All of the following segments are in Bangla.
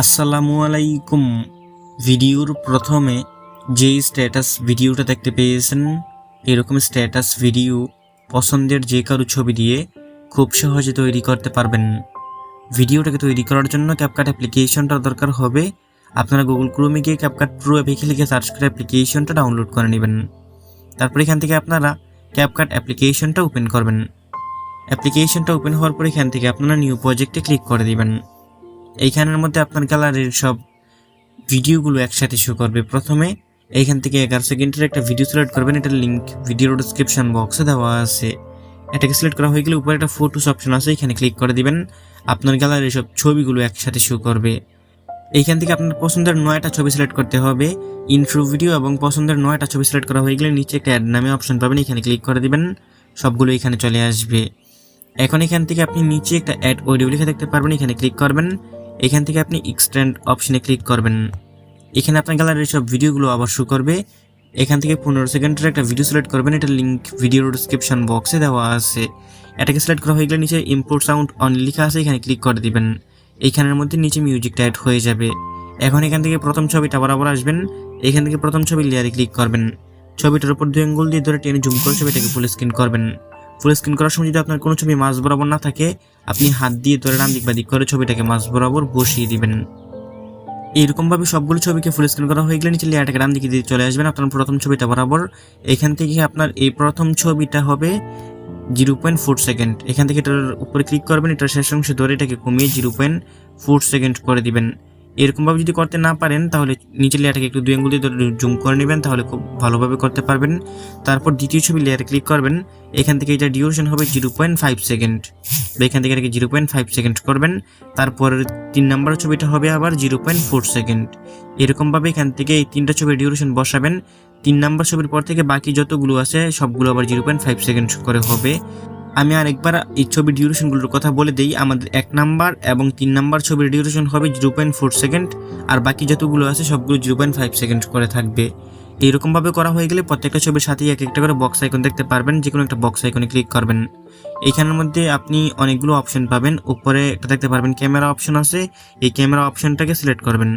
আসসালামু আলাইকুম। ভিডিওর প্রথমে যেই স্ট্যাটাস ভিডিওটা দেখতে পেয়েছেন, এরকম স্ট্যাটাস ভিডিও পছন্দের যে কারও ছবি দিয়ে খুব সহজে তৈরি করতে পারবেন। ভিডিওটাকে তৈরি করার জন্য ক্যাপকাট অ্যাপ্লিকেশনটা দরকার হবে। আপনারা গুগল ক্রোমে গিয়ে ক্যাপকাট প্রো অ্যাপে লিখে সার্চ করে অ্যাপ্লিকেশনটা ডাউনলোড করে নেবেন। তারপর এখান থেকে আপনারা ক্যাপকাট অ্যাপ্লিকেশনটা ওপেন করবেন। অ্যাপ্লিকেশনটা ওপেন হওয়ার পর এখান থেকে আপনারা নিউ প্রজেক্টে ক্লিক করে দিবেন। এইখানের মধ্যে আপনার গ্যালারির সব ভিডিওগুলো একসাথে শো করবে। প্রথমে এইখান থেকে এগারো সেকেন্ডের একটা ভিডিও সিলেক্ট করবেন এটার লিঙ্ক ভিডিওর ডিসক্রিপশন বক্সে দেওয়া আছে। এটাকে সিলেক্ট করা হয়ে গেলে উপরে একটা ফটোস অপশন আছে, এখানে ক্লিক করে দিবেন, আপনার গ্যালারির সব ছবিগুলো একসাথে শো করবে। এইখান থেকে আপনার পছন্দের নয়টা ছবি সিলেক্ট করতে হবে। ইন্ট্রো ভিডিও এবং পছন্দের নয়টা ছবি সিলেক্ট করা হয়ে গেলে নিচে একটা অ্যাড নামে অপশন পাবেন, এখানে ক্লিক করে দিবেন, সবগুলো এখানে চলে আসবে। এখন এখান থেকে আপনি নিচে একটা অ্যাড অডিও লিখে দেখতে পারবেন, এখানে ক্লিক করবেন এখান থেকে আপনি এক্সটেন্ড অপশনে ক্লিক করবেন। এখানে আপনার গ্যালারির সব ভিডিওগুলো আবার শো করবে। এখান থেকে পনেরো সেকেন্ডের একটা ভিডিও সিলেক্ট করবেন। এটা লিঙ্ক ভিডিও ডিসক্রিপশন বক্সে দেওয়া আছে। এটাকে সিলেক্ট করা হয়ে গেলে নিচে ইম্পোর্ট সাউন্ড অন লেখা আছে, এখানে ক্লিক করে দিবেন। এইখানের মধ্যে নিচে মিউজিক অ্যাড হয়ে যাবে। এখন এখান থেকে প্রথম ছবিটা বরাবর আসবেন। এখান থেকে প্রথম ছবি লেয়ারে ক্লিক করবেন। ছবিটার উপর দুই আঙ্গুল দিয়ে ধরে টেনে জুম করে ছবিটাকে ফুল স্ক্রিন করবেন। ফুল স্ক্রিন করার সময় যদি আপনার কোনো ছবি মাঝ বরাবর না থাকে, আপনি হাত দিয়ে ধরে ডান দিক বা দিক করে ছবিটাকে মাঝ বরাবর বসিয়ে দিবেন। এইরকমভাবে সবগুলো ছবিকে ফুল স্ক্রিন করা হয়ে গেলে নিচে লেয়ারটাকে ডান দিকে দিয়ে চলে আসবেন আপনার প্রথম ছবিটা বরাবর। এখান থেকে আপনার এই প্রথম ছবিটা হবে জিরো পয়েন্ট ফোর সেকেন্ড এখান থেকে এটার উপরে ক্লিক করবেন, এটার শেষ অংশ ধরে এটাকে কমিয়ে জিরো পয়েন্ট ফোর সেকেন্ড করে দিবেন। এরকমভাবে যদি করতে না পারেন, তাহলে নিচের লেয়ারটাকে একটু দুই আঙ্গুল দিয়ে জুম করে নেবেন, তাহলে খুব ভালোভাবে করতে পারবেন। তারপর দ্বিতীয় ছবি লেয়ারে ক্লিক করবেন। এখান থেকে এটা ডিউরেশন হবে জিরো পয়েন্ট ফাইভ সেকেন্ড বা এখান থেকে এটাকে জিরো পয়েন্ট ফাইভ সেকেন্ড করবেন। তারপর তিন নম্বর ছবিটা হবে আবার জিরো পয়েন্ট ফোর সেকেন্ড এরকমভাবে এখান থেকে এই তিনটা ছবির ডিউরেশন বসাবেন। তিন নাম্বার ছবির পর থেকে বাকি যতগুলো আছে, সবগুলো আবার জিরো পয়েন্ট ফাইভ সেকেন্ড করে হবে। আমি আরেকবার এই ছবির ডিউরেশনগুলোর কথা বলে দিই। আমাদের এক নাম্বার এবং তিন নাম্বার ছবির ডিউরেশন হবে জিরো পয়েন্ট ফোর সেকেন্ড আর বাকি যতগুলো আছে সবগুলো জিরো পয়েন্ট ফাইভ সেকেন্ড করে থাকবে। এইরকমভাবে করা হয়ে গেলে প্রত্যেকটা ছবির সাথেই এক একটা করে বক্স আইকন দেখতে পারবেন যে কোনো একটা বক্স আইকনে ক্লিক করবেন। এইখানের মধ্যে আপনি অনেকগুলো অপশন পাবেন। উপরে একটা দেখতে পারবেন ক্যামেরা অপশন আছে। এই ক্যামেরা অপশনটাকে সিলেক্ট করবেন।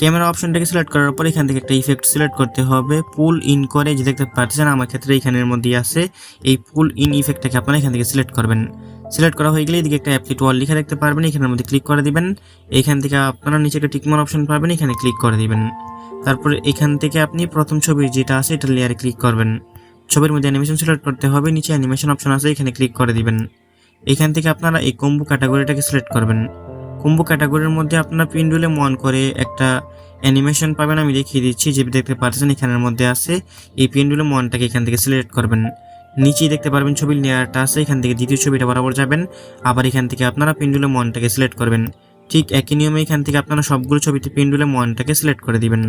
ক্যামেরা অপশনটাকে সিলেক্ট করার পর এখান থেকে একটা ইফেক্ট সিলেক্ট করতে হবে। পুল ইন করে যে দেখতে পাচ্ছেন, আমার ক্ষেত্রে এখানের মধ্যে আছে। এই পুল ইন ইফেক্টটাকে আপনারা এখান থেকে সিলেক্ট করবেন। সিলেক্ট করা হয়ে গেলে এদিকে একটা অ্যাপলিট ওয়াল লিখে দেখতে পারবেন, এখানের মধ্যে ক্লিক করে দিবেন। এখান থেকে আপনারা নিচে একটা টিকমার অপশন পাবেন, এখানে ক্লিক করে দিবেন। তারপরে এখান থেকে আপনি প্রথম ছবি যেটা আছে এটা লেয়ারে ক্লিক করবেন। ছবির মধ্যে অ্যানিমেশন সিলেক্ট করতে হবে, নিচে অ্যানিমেশন অপশন আছে, এখানে ক্লিক করে দিবেন। এখান থেকে আপনারা এই কম্বো ক্যাটাগরিটাকে সিলেক্ট করবেন। কম্বো ক্যাটাগরির মধ্যে আপনারা পিন্ডুলে মন করে একটা অ্যানিমেশন পাবেন, আমি দেখিয়ে দিচ্ছি, যে দেখতে পাচ্ছেন এখানের মধ্যে আছে, এই পিন্ডুলে মনটাকে এখান থেকে সিলেক্ট করবেন। নিচেই দেখতে পারবেন ছবির লেয়ারটা আছে, এখান থেকে দ্বিতীয় ছবিটা বরাবর যাবেন, আবার এখান থেকে আপনারা পিন্ডুলে মনটাকে সিলেক্ট করবেন। ঠিক একই নিয়মে এখান থেকে আপনারা সবগুলো ছবিতে পিন্ডুলে মনটাকে সিলেক্ট করে দিবেন।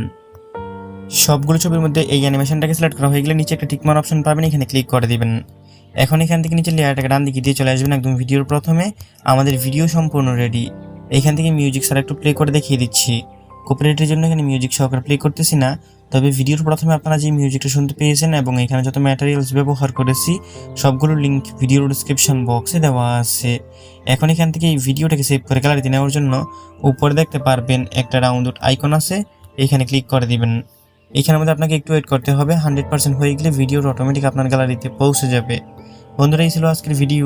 সবগুলো ছবির মধ্যে এই অ্যানিমেশনটাকে সিলেক্ট করা হয়ে গেলে নিচে একটা টিকমার অপশন পাবেন, এখানে ক্লিক করে দিবেন। এখন এখান থেকে নিচে লেয়ারটাকে ডান দিকে দিয়ে চলে আসবেন একদম ভিডিওর প্রথমে। আমাদের ভিডিও সম্পূর্ণ রেডি এখান থেকে মিউজিক ছাড়া একটু প্লে করে দেখিয়ে দিচ্ছি। কপিরাইটের জন্য এখানে মিউজিক সহকারে প্লে করতেছি না। তবে ভিডিওর প্রথমে আপনারা যে মিউজিকটা শুনতে পেয়েছেন এবং এখানে যত ম্যাটেরিয়ালস ব্যবহার করেছি, সবগুলো লিঙ্ক ভিডিওর ডিসক্রিপশন বক্সে দেওয়া আছে। এখন এখান থেকে এই ভিডিওটাকে সেভ করে গ্যালারিতে নেওয়ার জন্য উপরে দেখতে পারবেন একটা রাউন্ড আইকন আছে, এখানে ক্লিক করে দিবেন। এখানের মধ্যে আপনাকে একটু ওয়েট করতে হবে হান্ড্রেড পার্সেন্ট হয়ে গেলে ভিডিওটা অটোমেটিক আপনার গ্যালারিতে পৌঁছে যাবে। বন্ধুরা, এই ছিল আজকের ভিডিও